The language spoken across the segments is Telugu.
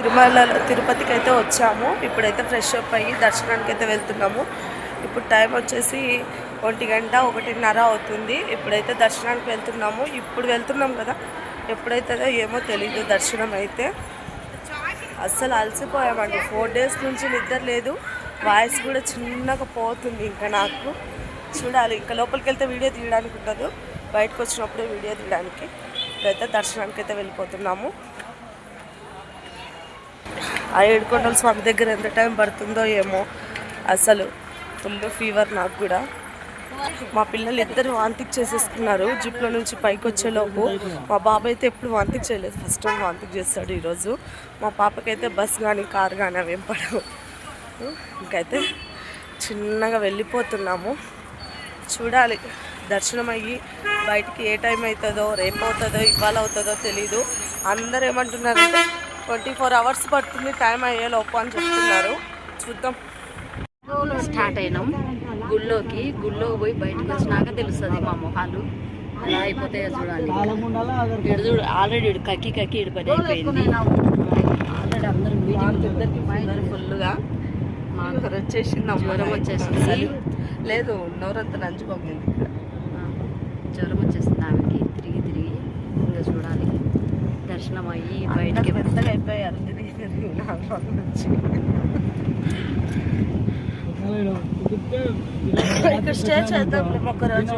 తిరుమలలో తిరుపతికి అయితే వచ్చాము. ఇప్పుడైతే ఫ్రెష్ అప్ అయ్యి దర్శనానికి అయితే వెళ్తున్నాము. ఇప్పుడు టైం వచ్చేసి ఒంటి గంట ఒకటిన్నర అవుతుంది. ఇప్పుడైతే దర్శనానికి వెళ్తున్నాము. ఇప్పుడు వెళ్తున్నాం కదా ఎప్పుడైతుందో ఏమో తెలీదు దర్శనం అయితే. అస్సలు అలసిపోయామండి. ఫోర్ డేస్ నుంచి నిద్ర లేదు. వాయిస్ కూడా చిన్నగా పోతుంది ఇంకా నాకు. చూడాలి ఇంకా లోపలికి వెళ్తే వీడియో తీయడానికి ఉండదు. బయటకు వచ్చినప్పుడే వీడియో తీయడానికి. ఇప్పుడైతే దర్శనానికి అయితే వెళ్ళిపోతున్నాము. ఆ ఏడుకొండల స్వామి దగ్గర ఎంత టైం పడుతుందో ఏమో. అసలు ఫుల్ ఫీవర్ నాకు కూడా. మా పిల్లలు ఇద్దరు వాంతికి చేసేసుకున్నారు జిప్లో నుంచి పైకి వచ్చేలోపు మా బాబు అయితే ఎప్పుడు వాంతికి చేయలేదు ఫస్ట్ టైం వాంతికి చేస్తాడు ఈరోజు. మా పాపకైతే బస్ కానీ కార్ కానీ అవేం పడవు. ఇంకైతే చిన్నగా వెళ్ళిపోతున్నాము. చూడాలి. దర్శనం అయ్యి బయటికి ఏ టైం అవుతుందో రేపు అవుతుందో ఇవాళ అవుతుందో తెలీదు. అందరు ఏమంటున్నారంటే ట్వంటీ ఫోర్ అవర్స్ పడుతుంది టైం అయ్యేలోపు అని చెప్తున్నారు. చూద్దాం. స్టార్ట్ అయినాం. గుళ్ళోకి గుళ్ళోకి పోయి బయటకు వచ్చినాక తెలుస్తుంది మా మొహాలు. అలా అయిపోతాయో చూడాలి. ఇడు చూడు ఆల్రెడీ ఇడు కక్కి కక్కి ఇడు పని అయిపోయింది. ఆల్రెడీ అందరూ మీటింగ్ ఫుల్గా ఫీవర్ వచ్చేసింది జ్వరం వచ్చేసింది. లేదు నోరంతా ఇక్కడ. జ్వరం వచ్చేసింది ఆమెకి. తిరిగి తిరిగి ఇంకా చూడాలి. దర్శనం అయ్యి బయటకి పెద్దగా అయిపోయారు ఇక్కడ స్టే చేద్దాం ఒక రోజు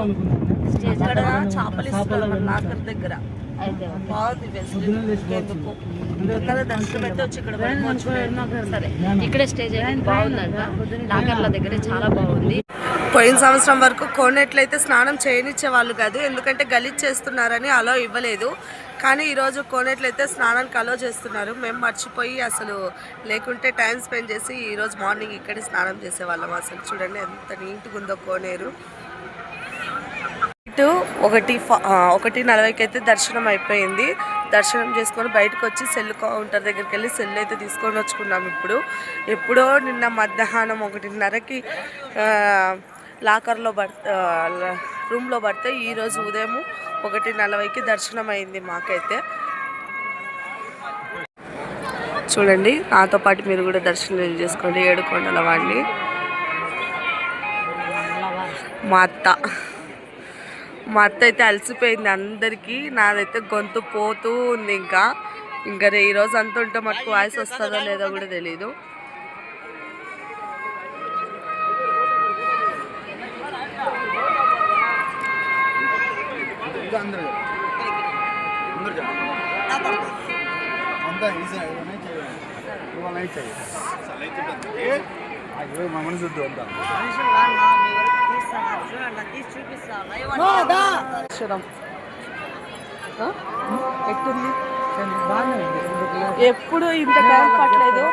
అక్కడ చేపలు ఇస్తున్నారు నాకర్ దగ్గర. అయితే బాగుంది ఫెసిలిటీ. ఎందుకు తొందరగా దర్శనం అయితే వచ్చి ఇక్కడ సరే. ఇక్కడే స్టే చేయడానికి బాగుందంట. నాగర్ల దగ్గర చాలా బాగుంది. పోయిన సంవత్సరం వరకు కోనేట్లయితే స్నానం చేయనిచ్చే వాళ్ళు కాదు. ఎందుకంటే గలీజ్ చేస్తున్నారని అలో ఇవ్వలేదు. కానీ ఈరోజు కోనేట్లయితే స్నానానికి అలో చేస్తున్నారు. మేము మర్చిపోయి అసలు లేకుంటే టైం స్పెండ్ చేసి ఈరోజు మార్నింగ్ ఇక్కడే స్నానం చేసేవాళ్ళం అసలు. చూడండి ఎంత నీట్గా ఉందో కోనేరు. ఇటు ఒకటి ఒకటి నలభైకి అయితే దర్శనం అయిపోయింది. దర్శనం చేసుకొని బయటకు వచ్చి సెల్ కౌంటర్ దగ్గరికి వెళ్ళి సెల్ అయితే తీసుకొని వచ్చుకున్నాం ఇప్పుడు. ఎప్పుడో నిన్న మధ్యాహ్నం ఒకటిన్నరకి లాకర్లో పడ్ రూమ్లో పడితే ఈరోజు ఉదయం ఒకటి నలభైకి దర్శనం అయింది మాకైతే. చూడండి నాతో పాటు మీరు కూడా దర్శనం చేసుకోండి ఏడుకొండల వాడిని మా అత్త. మా అత్త అయితే అలసిపోయింది అందరికీ నాదైతే గొంతు పోతూ ఉంది ఇంకా. ఇంకా రే- ఈ అంతా ఉంటే మాకు వాయిస్ వస్తుందో లేదో కూడా తెలీదు. అందరూ అందరూ అంతా ఈజీ మా మనసు అంతా? ఎట్టుంది? ఎప్పుడు ఇంత టైం పట్టలేదు.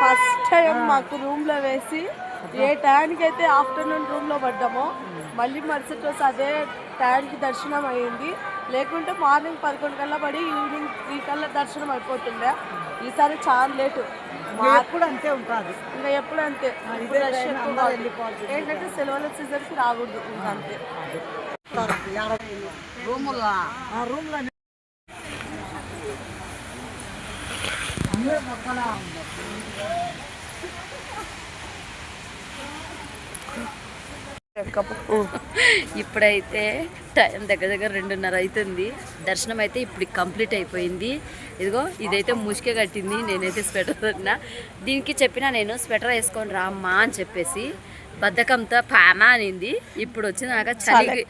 ఫస్ట్ టైం మాకు రూమ్లో వేసి ఏ టైంకి అయితే ఆఫ్టర్నూన్ రూమ్లో పడ్డామో మళ్ళీ మరుసటి రోజు అదే టైంకి దర్శనం అయ్యింది. లేకుంటే మార్నింగ్ పదకొండు కల్లా పడి ఈవినింగ్ త్రీ కల్లా దర్శనం అయిపోతుండే. ఈసారి చాలా లేటు. ఎప్పుడు అంతే ఉంటుంది. ఇంకా ఎప్పుడు అంతే. ఏంటంటే సెలవుల సీజన్కి రాకూడదు. ఇంకా అంతే. కప్పు ఇప్పుడైతే టైం దగ్గర దగ్గర రెండున్నర అవుతుంది దర్శనం అయితే ఇప్పుడు కంప్లీట్ అయిపోయింది. ఇదిగో ఇదైతే ముసుకే కట్టింది. నేనైతే స్వెటర్ పెట్టినా దీనికి చెప్పినా నేను స్వెటర్ వేసుకొని రామ్మా అని చెప్పేసి బద్ధకంతో పామా అనింది. ఇప్పుడు వచ్చినాక చలికి.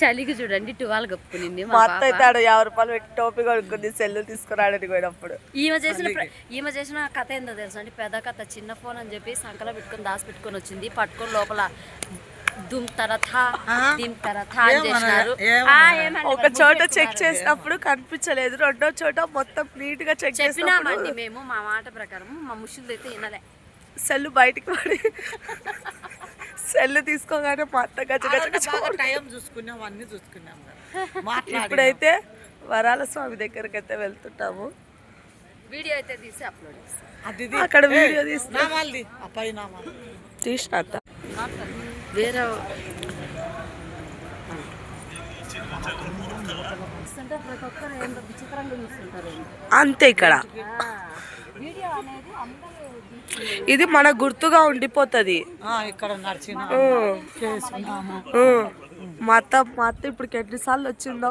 చలికి చూడండి టువాల్ కప్పుకునింది మా అత్త అయితే యాభై రూపాయలు పెట్టి టోపీ కొనుక్కుంది సెల్లు తీసుకురాడని పోయినప్పుడు ఈమె చేసిన ఈమె చేసిన కథ ఏందో తెలుసా అంటే పెద్ద కథ చిన్న ఫోన్ అని చెప్పి సంకలో పెట్టుకొని దాసి పెట్టుకొని వచ్చింది. పట్టుకొని లోపల ఒక చోట చెక్. చేసినప్పుడు కనిపించలేదు. రెండో చోట మొత్తం నీట్గా చెక్ చేసినప్పుడు మేము మా మాట ప్రకారం. మా ముషులు అయితే వినలే. సెల్లు బయటికి పడి సెల్లు తీసుకోగానే మా అత్త గజ టైం చూసుకున్నాం అన్ని చూసుకున్నాం. ఇప్పుడైతే వరాల స్వామి దగ్గరికి అయితే వెళ్తుంటాము. వీడియో అయితే తీసి అప్లోడ్ చేస్తాం. అది అక్కడ వీడియో తీస్తే తీసిన అత్త. వేరే అంతే ఇక్కడ. వీడియో అనేది అందరూ ఇది మన గుర్తుగా ఉండిపోతుంది. ఇక్కడ మా అత్త మా అత్త ఇప్పుడు ఎన్నిసార్లు వచ్చిందో?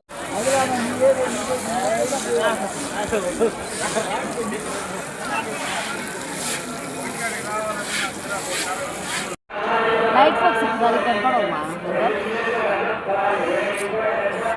లైట్ ఫోక్స్ కనపడవు